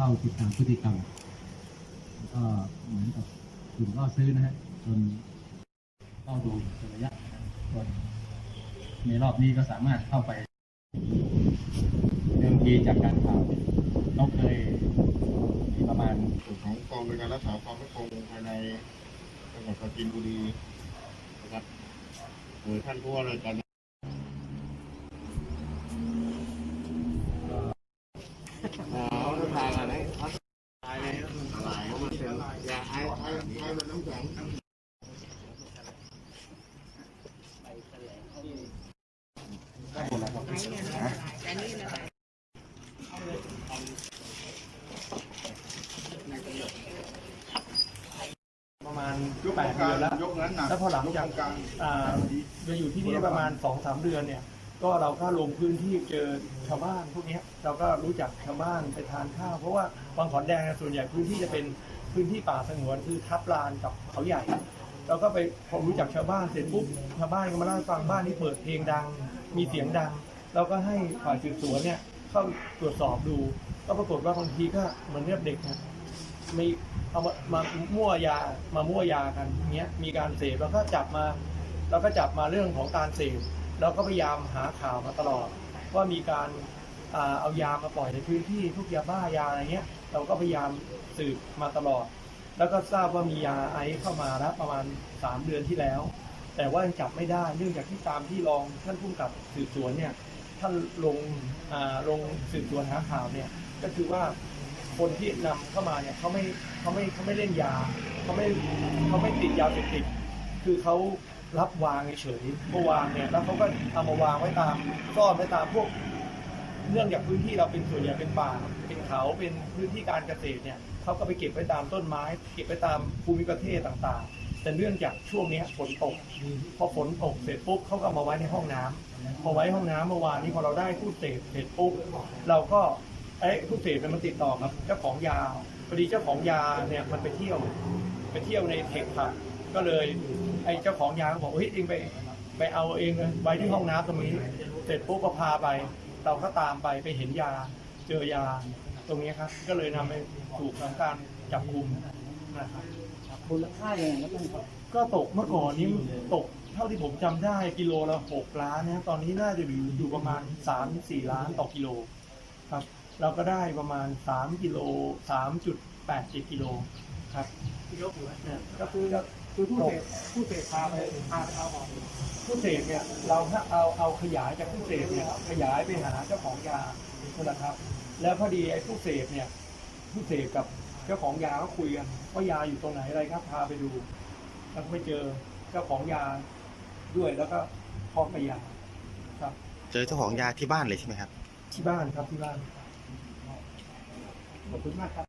เฝ้าติดตามพฤติกรรมแล้วก็เหมือนกับกลุ่มล่อซื้อนะฮะจนเฝ้าดูระยะจนในรอบนี้ก็สามารถเข้าไปเดิมทีจากการข่าวเนี่ยเขาเคยมีประมาณส่วนของกองบริการรักษาความมั่นคงภายในจังหวัดปราจีนบุรีนะครับโดยท่านผู้ว่าราชการอ๋อทานอะไรตายเลยตายมันเป็นยาไอไอไอมันน้ำแข็ง ประมาณแปดเดือนแล้ว ยกนั้นหนักแล้วพอหลังจากกลางอ่ามาอยู่ที่นี่ประมาณสองสามเดือนเนี่ย ก็เราก็ลงพื้นที่เจอชาวบ้านพวกเนี้ยเราก็รู้จักชาวบ้านไปทานข้าว เพราะว่าบางขอนแดงเนี่ยส่วนใหญ่พื้นที่จะเป็นพื้นที่ป่าสงวนคือทับลานกับเขาใหญ่ เราก็ไปพอรู้จักชาวบ้านเสร็จปุ๊บชาวบ้านก็มาเล่าให้ฟังบ้านนี้เปิดเพลงดัง มีเสียงดัง เราก็ให้ฝ่ายสืบสวนเนี่ยเข้าตรวจสอบดู ก็ปรากฏว่าบางทีก็เหมือนเรียบเด็กนะมีเอามามั่วยามามั่วยากันเงี้ยมีการเสพแล้วก็จับมาเราก็จับมาเรื่องของการเสพเราก็พยายามหาข่าวมาตลอด ว่ามีการเอายามาปล่อยในพื้นที่พวกยาบ้ายาอะไรเงี้ย เราก็พยายามสืบมาตลอด แล้วก็ทราบว่ามียาไอซ์เข้ามาแล้วประมาณสามเดือนที่แล้ว แต่ว่ายังจับไม่ได้เนื่องจากที่ตามที่รองท่านผู้กำกับสืบสวนเนี่ย ท่านลงอ่าลงสืบสวนหาข่าวเนี่ยก็คือว่าคนที่นำเข้ามาเนี่ยเขาไม่เขาไม่เขาไม่เล่นยาเขาไม่เขาไม่ติดยาเสพติดคือเขารับวางเฉยๆเมื่อวางเนี่ยแล้วเขาก็เอามาวางไว้ตามซ่อนไว้ตามพวกเนื่องจากพื้นที่เราเป็นส่วนใหญ่เป็นป่า เป็นเขาเป็นพื้นที่การเกษตรเนี่ยเขาก็ไปเก็บไว้ตามต้นไม้ เก็บไว้ตามภูมิประเทศต่างๆ แต่เนื่องจากช่วงเนี้ยฝนตกพอฝนตกเสร็จปุ๊บเขาก็เอามาไว้ในห้องน้ำพอไว้ห้องน้ำเมื่อวานนี้พอเราได้ผู้เสพเสร็จปุ๊บเราก็ไอ้ผู้เสพเนี่ยมันติดต่อกับเจ้าของยาพอดีเจ้าของยาเนี่ยมันไปเที่ยว ไปเที่ยวในเทคผับก็เลยไอ้เจ้าของยาก็บอกเฮ้ยเองไปไปเอาเองเลยไว้ที่ห้องน้ำตรงนี้ เสร็จปุ๊บก็พาไป เราก็ตามไปไปเห็นยาเจอยาตรงนี้ครับ ก็เลยนำไปถูกทำการจับกุมนะครับ มูลค่ายังไงครับท่านครับ ก็ตกเมื่อก่อนนี้ตกเท่าที่ผมจำได้กิโลละหกล้านนะตอนนี้น่าจะอยู่อยู่ประมาณสามสี่ล้านต่อกิโลครับ เราก็ได้ประมาณสามกิโลสามจุดแปดกิโลครับเนี่ยก็คือคือผู้เสพผู้เสพพาไปพาไปเอาของผู้เสพเนี่ยเราถ้าเอาเอาขยายจากผู้เสพเนี่ยขยายไปหาเจ้าของยานั่นแหละครับ แล้วพอดีไอ้ผู้เสพเนี่ยผู้เสพกับ เจ้าของยาก็คุยกันว่ายาอยู่ตรงไหนอะไรครับพาไปดูแล้วก็ไปเจอเจ้าของยาด้วยแล้วก็พร้อมกับยาครับ เจอเจ้าของยาที่บ้านเลยใช่ไหมครับ ที่บ้านครับที่บ้านขอบคุณมากครับ